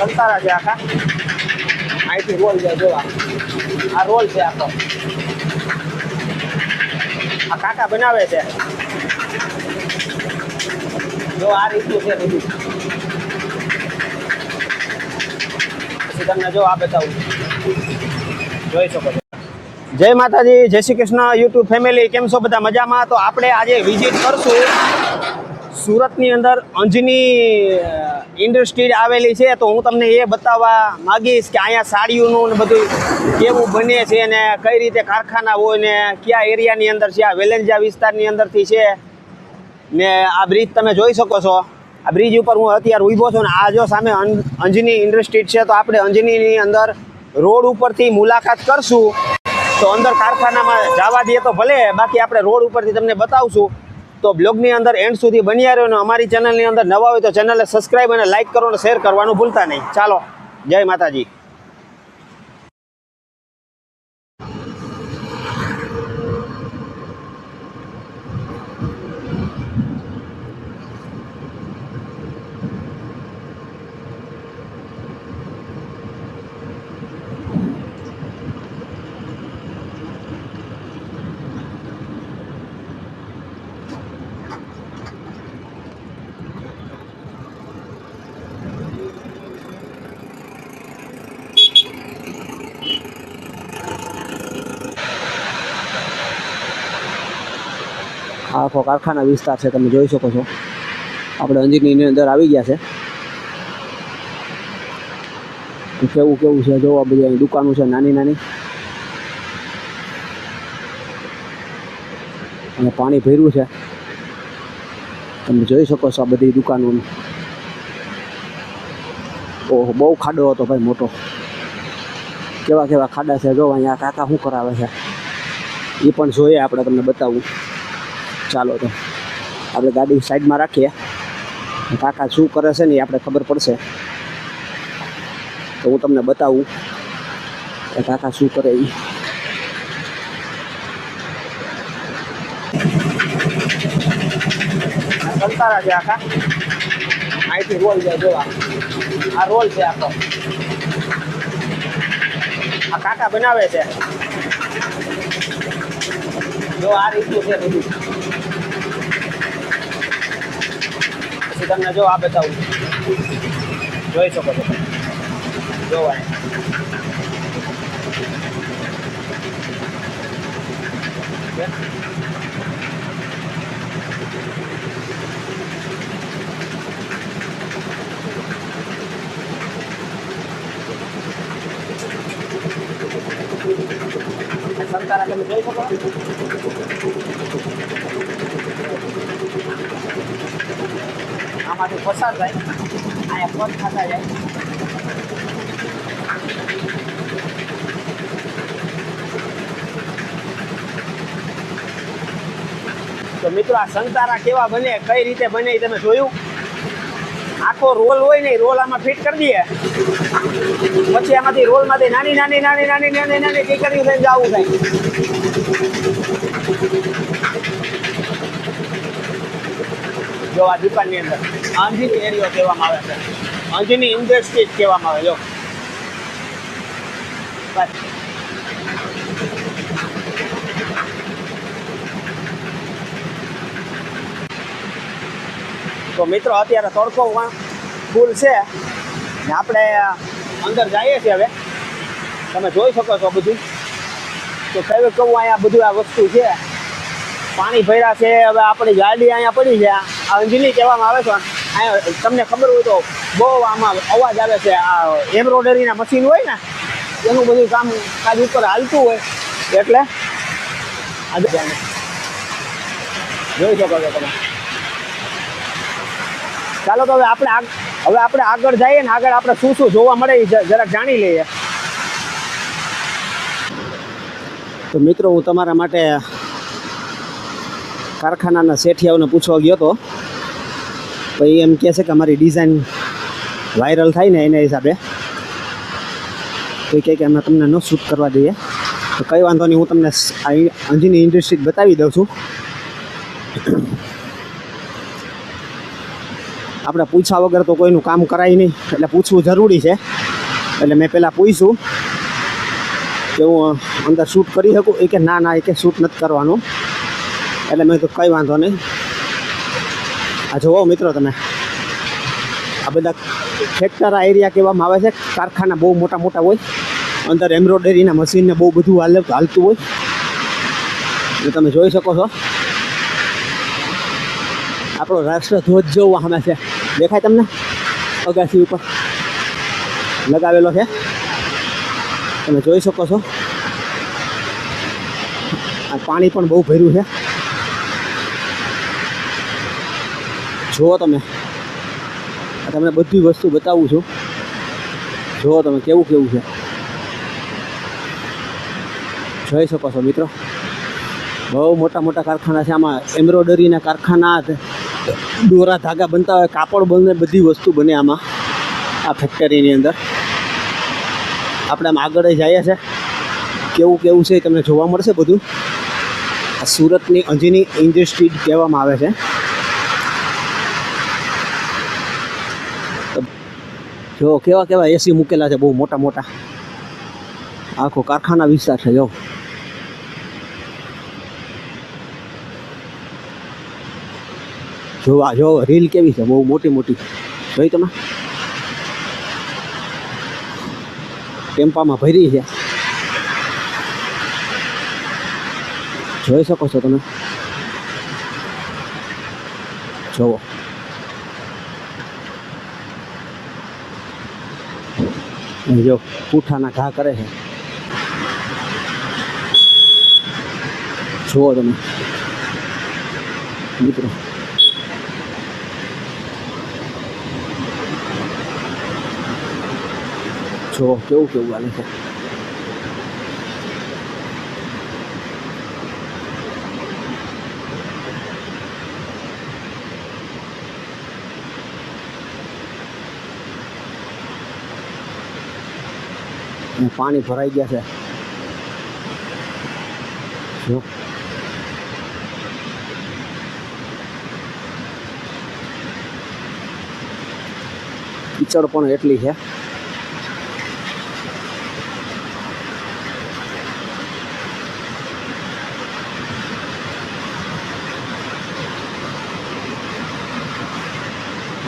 સંતારા છે આખા. અહીંથી રોલ છે, જોવા. આ રોલ છે આખો. આ કાકા બનાવે છે. જો આ રીતનું છે બધું. જો આ બતાવું. જોઈ શકો જય માતાજી, જય શ્રી કૃષ્ણ. યુટ્યુબ ફેમિલી, કેમ છો? બધા મજામાં? તો આપણે આજે વિઝિટ કરશું સુરતની અંદર અંજની ઇન્ડસ્ટ્રી આવેલી છે, તો હું તમને એ બતાવવા માગીશ કે અહીંયા સાડીઓનું ને બધું કેવું બને છે ને કઈ રીતે કારખાના હોય ને કયા એરિયાની અંદર છે, આ વેલેન્જા વિસ્તારની અંદરથી છે. ને આ બ્રિજ તમે જોઈ શકો છો. આ બ્રિજ ઉપર હું અત્યારે ઊભો છું ને આ જો સામે અંજની ઇન્ડસ્ટ્રી છે, તો આપણે અંજનીની અંદર રોડ ઉપરથી મુલાકાત કરશું. તો અંદર કારખાનામાં જવા દઈએ તો ભલે, બાકી આપણે રોડ ઉપરથી તમને બતાવશું. તો બ્લોગની અંદર એન્ડ સુધી બન્યા રહ્યો અને અમારી ચેનલની અંદર નવા હોય તો ચેનલને સબસ્ક્રાઈબ અને લાઇક કરો અને શેર કરવાનું ભૂલતા નહીં. ચાલો, જય માતાજી. આખો કારખાના વિસ્તાર છે, તમે જોઈ શકો છો. આપણે અંજનીની અંદર આવી ગયા છે. કેવું કેવું છે? જોવા બધી અહીં દુકાનો છે, નાની નાની. અને પાણી ભર્યું છે. તમે જોઈ શકો છો આ બધી દુકાનોની. ઓહો, બહુ ખાડો હતો ભાઈ મોટો. કેવા કેવા ખાડા છે? જો અહીંયા કાકા શું કરાવે છે? એ પણ જોઈએ, આપણે તમને બતાવું. ચાલો તો. આપણે ગાડી સાઈડમાં રાખીએ. કાકા શું કરે છે ને એ આપણે ખબર પડશે. તો હું તમને બતાવું કે કાકા શું કરે એ સંતારા છે આખા અહીંથી રોલ છે જોવા. આ રોલ છે આખો. આ કાકા બનાવે છે. જો આ રીતનું છે બધું. પછી તમને જો આ બતાવું જોઈ શકો છો જોવાય સંતારા તમે જોઈ શકો પસાર થાય અહીંયા પગ ખાતા જાય તો મિત્રો આ સંતારા કેવા બને કઈ રીતે બને તમે જોયું આખો રોલ હોય ને રોલ આમાં ફિટ કરી દઈએ પછી આમાંથી રોલમાંથી નાની નાની નાની નાની નાની નાની ટીકરીઓ થઈને જવું થાય જો આ દુકાનની અંદર. અંજની એરિયો કહેવામાં આવે છે. અંજની ઇન્ડસ્ટ્રી કહેવામાં આવે, જો. તો મિત્રો, અત્યારે તડકો ફૂલ છે. ને આપણે અંદર જઈએ છીએ હવે. તમે જોઈ શકો છો બધું. તો કયું કહું અહીંયા બધું આ વસ્તુ છે? પાણી ભર્યા છે, હવે આપણી ગાડી અહીંયા પડી છે. આ અંજલી કહેવામાં આવે છે અહીંયા તમને ખબર હોય તો બહુ આમાં અવાજ આવે છે. આ એમ્બ્રોઇડરીના મશીન હોય ને, એનું બધું કામ કાજ ઉપર હાલતું હોય. એટલે જોઈ શકો છો તમે. ચાલો તો હવે આપણે હવે આપણે આગળ જઈએ ને, આગળ આપણે શું શું જોવા મળે એ જરાક જાણી લઈએ. તો મિત્રો, હું તમારા માટે કારખાનાના શેઠિયાઓને પૂછવા ગયો હતો તો એ એમ કહે છે કે અમારી ડિઝાઇન વાયરલ થાય ને એના હિસાબે. તો એ કહે કે અમે તમને ન શૂટ કરવા દઈએ. તો કંઈ વાંધો નહીં, હું તમને અંજીની ઇન્ડસ્ટ્રી બતાવી દઉં છું. આપણે પૂછ્યા વગર તો કોઈનું કામ કરાય નહીં, એટલે પૂછવું જરૂરી છે. એટલે મેં પહેલાં પૂછ્યું કે હું અંદર શૂટ કરી શકું? એ કે ના ના, એ કે શૂટ નથી કરવાનું. એટલે મેં તો કંઈ વાંધો નહીં. આ જુઓ મિત્રો તમે. આ બધા ફેક્ટરા એરિયા કહેવામાં આવે છે. કારખાના બહુ મોટા મોટા હોય. અંદર એમ્બ્રોઇડરીના મશીનને બહુ બધું હાલ હાલતું હોય. એટલે તમે જોઈ શકો છો. આપણો રાષ્ટ્રધ્વજ જેવો સામે છે. દેખાય તમને? અગાસી ઉપર લગાવેલો છે. તમે જોઈ શકો છો. આ પાણી પણ બહુ ભર્યું છે. જુઓ તમે. તમને બધી વસ્તુ બતાવું છું. જુઓ તમે કેવું કેવું છે. જોઈ શકો છો મિત્રો. બહુ મોટા મોટા કારખાના છે. આમાં એમ્બ્રોઇડરીના કારખાના દોરા ધાગા બનતા હોય, કાપડ બને બધી વસ્તુ બને આમાં. આ ફેક્ટરીની અંદર. આપણે આમ આગળ જઈએ છે. કેવું કેવું છે તમને જોવા મળશે બધું. આ સુરતની અંજની ઇન્ડસ્ટ્રી કહેવામાં આવે છે. જો કેવા કેવા એસી મૂકેલા છે, બહુ મોટા મોટા. આખો કારખાના વિસ્તાર છે, જો. જોવા જો રીલ કેવી છે, બહુ મોટી મોટી. જોઈ તમે? ટેમ્પામાં ભરી છે. જોઈ શકો છો તમે? જોવો. જો પૂઠાના ઘા કરે છે. જુઓ તમે. મિત્રો. જુઓ કેવું કેવું હાલે છે. પાણી ભરાઈ ગયા છે. જો. કીચડ પણ એટલી છે.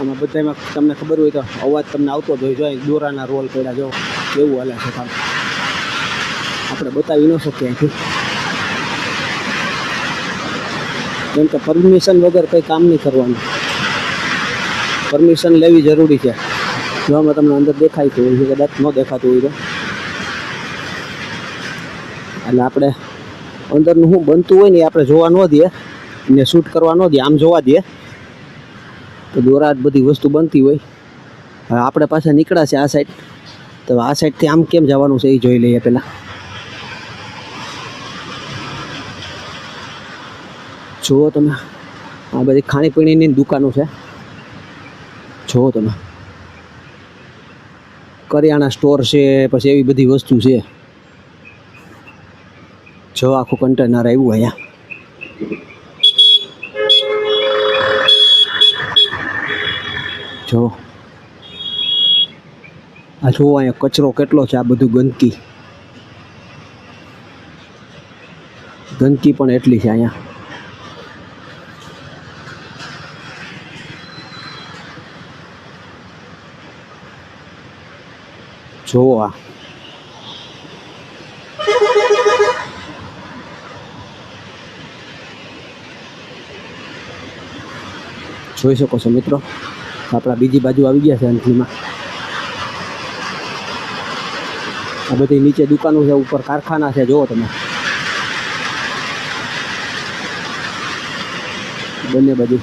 આમાં બધામાં તમને ખબર હોય તો અવાજ તમને આવતો જ હોય. જો દોરાના રોલ પડ્યા, જો. કેવું હાલે છે કામ. આપણે બતાવી ન શકીએ અહીંથી. કેમ કે પરમિશન વગર કંઈ કામ નહીં કરવાનું. પરમિશન લેવી જરૂરી છે. જો આમાં તમને અંદર દેખાતું હોય કદાચ ન દેખાતું હોય તો. એટલે આપણે અંદરનું શું બનતું હોય ને એ આપણે જોવા ન દઈએ. ને શૂટ કરવા ન દઈએ, આમ જોવા દઈએ. તો દોરા બધી વસ્તુ બનતી હોય. હવે આપણે પાછા નીકળ્યા છે આ સાઈડ તો આ સાઈડથી આમ કેમ જવાનું છે એ જોઈ લઈએ પહેલાં. જુઓ તમે, આ બધી ખાણીપીણીની દુકાનો છે. જુઓ તમે. કરિયાણા સ્ટોર છે, પછી એવી બધી વસ્તુ છે. જો આખું કન્ટેનર આવ્યું અહીંયા. જો આ જુઓ અહીંયા કચરો કેટલો છે આ બધું ગંદકી ગંદકી પણ એટલી છે અહીંયા જુઓ આ જોઈ શકો છો મિત્રો આપણા બીજી બાજુ આવી ગયા છે અંજલીમાં આ બધી નીચે દુકાનો છે, ઉપર કારખાના છે, જુઓ તમે. બંને બાજુ.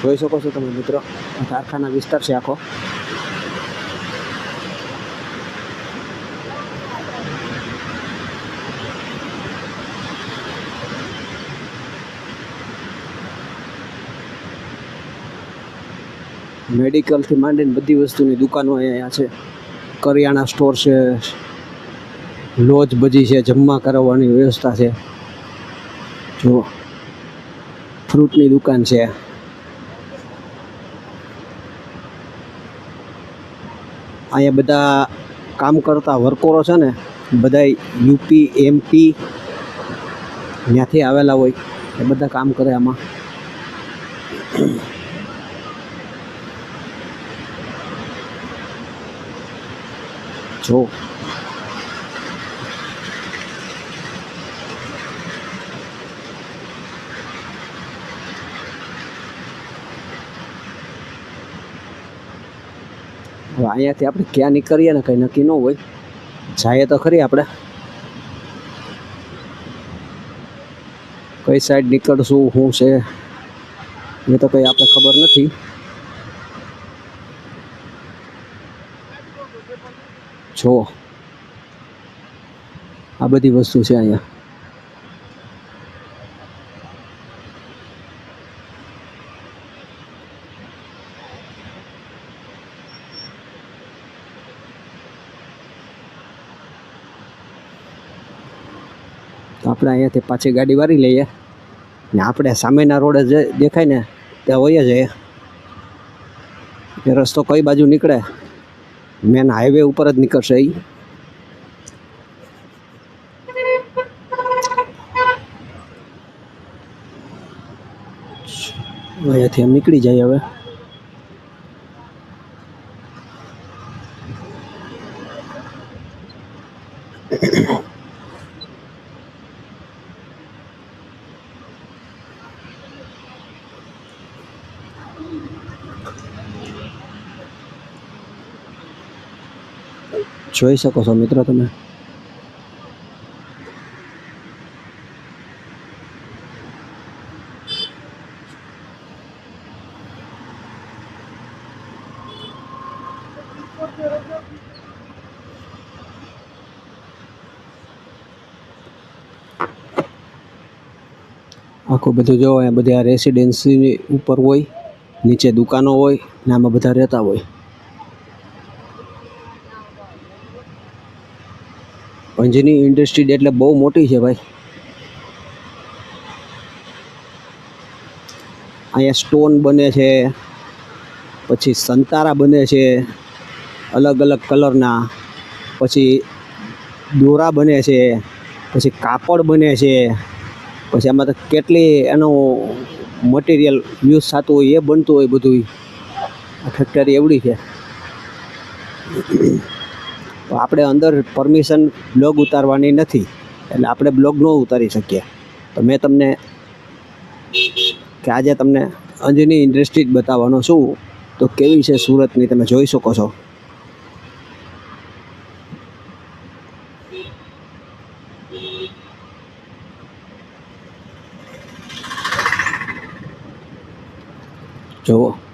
જોઈ શકો છો તમે મિત્રો કારખાના વિસ્તાર છે આખો. મેડિકલથી માંડીને બધી વસ્તુની દુકાનો અહીંયા છે. કરિયાણા સ્ટોર છે. લોજ બજી છે. જમવા કરાવવાની વ્યવસ્થા છે. જુઓ ફ્રૂટની દુકાન છે. અહીંયા બધા કામ કરતા વર્કરો છે ને બધા યુપી, એમપી ત્યાંથી આવેલા હોય એ બધા કામ કરે આમાં. હવે અહીંયાથી આપણે ક્યાં નીકળીએ ને કંઈ નક્કી ન હોય. જઈએ તો ખરી આપણે. કઈ સાઈડ નીકળશું, શું છે? એ તો કંઈ આપણે ખબર નથી. જો, આ બધી વસ્તુ છે અહીંયા. આપણે અહીંયાથી પાછી ગાડી વારી લઈએ. ને આપણે સામેના રોડે જે દેખાય ને, ત્યાં હોઈએ જઈએ એ રસ્તો કઈ બાજુ નીકળે? મેન હાઈવે ઉપર જ નીકળશે એ અહીંયાથી એમ નીકળી જાય હવે. જોઈ શકો છો મિત્રો તમે આખું બધું જો અહીંયા બધા રેસિડેન્સી ઉપર હોય નીચે દુકાનો હોય ને આમાં બધા રહેતા હોય પંજની ઇન્ડસ્ટ્રી એટલે બહુ મોટી છે ભાઈ. અહીંયા સ્ટોન બને છે, પછી સંતારા બને છે, અલગ અલગ કલરના પછી દોરા બને છે, પછી કાપડ બને છે, પછી આમાં તો કેટલી એનું મટીરિયલ યુઝ થતું હોય એ બનતું હોય બધું ફેક્ટરી એવડી છે. આપણે અંદર પરમિશન બ્લોગ ઉતારવાની નથી. એટલે આપણે બ્લોગ ન ઉતારી શકીએ. તો મેં તમને કે આજે તમને અંજની ઇન્ડસ્ટ્રી જ બતાવવાનો છું. તો કેવી છે સુરતની તમે જોઈ શકો છો. જુઓ.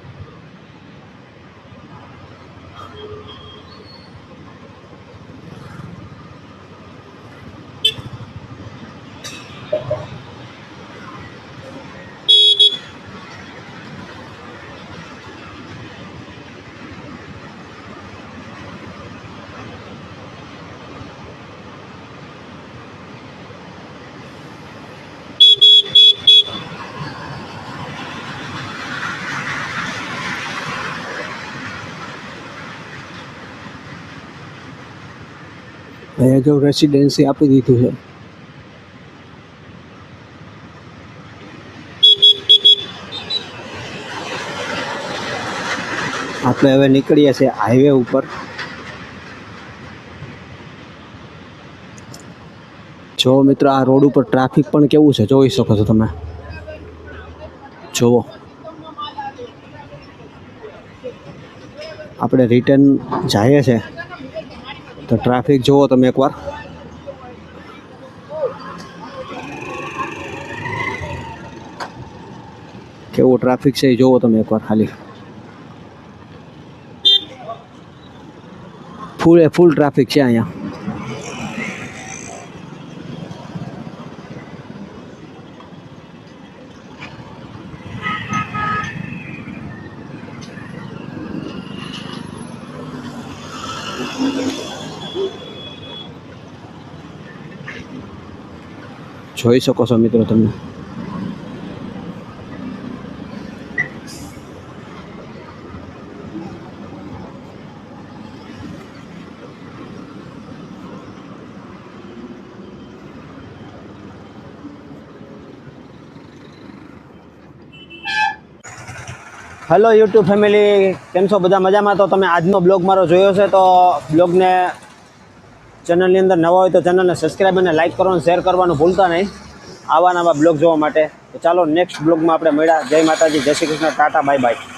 અહીંયા જો રેસિડેન્સી આપી દીધું છે આપણે હવે નીકળીએ છીએ હાઈવે ઉપર જો મિત્રો આ રોડ ઉપર ટ્રાફિક પણ કેવું છે જોઈ શકો છો તમે જુઓ આપણે રિટર્ન જઈએ છે તો ટ્રાફિક જુઓ તમે એકવાર કેવો ટ્રાફિક છે એ જુઓ તમે એકવાર ખાલી ફૂલ એ ફૂલ ટ્રાફિક છે અહીંયા જોઈ શકો છો મિત્રો તમે. હેલો યુટ્યુબ ફેમિલી કેમ છો? બધા મજામાં? તો તમે આજનો બ્લોગ મારો જોયો છે, તો બ્લોગને ચેનલની અંદર નવા હોય તો ચેનલને સબસ્ક્રાઈબ અને લાઇક કરવાનું શેર કરવાનું ભૂલતા નહીં. આવા નવા બ્લોગ જોવા માટે. તો ચાલો નેક્સ્ટ બ્લોગમાં આપણે મળ્યા. જય માતાજી, જય Shri Krishna, ta ta bye bye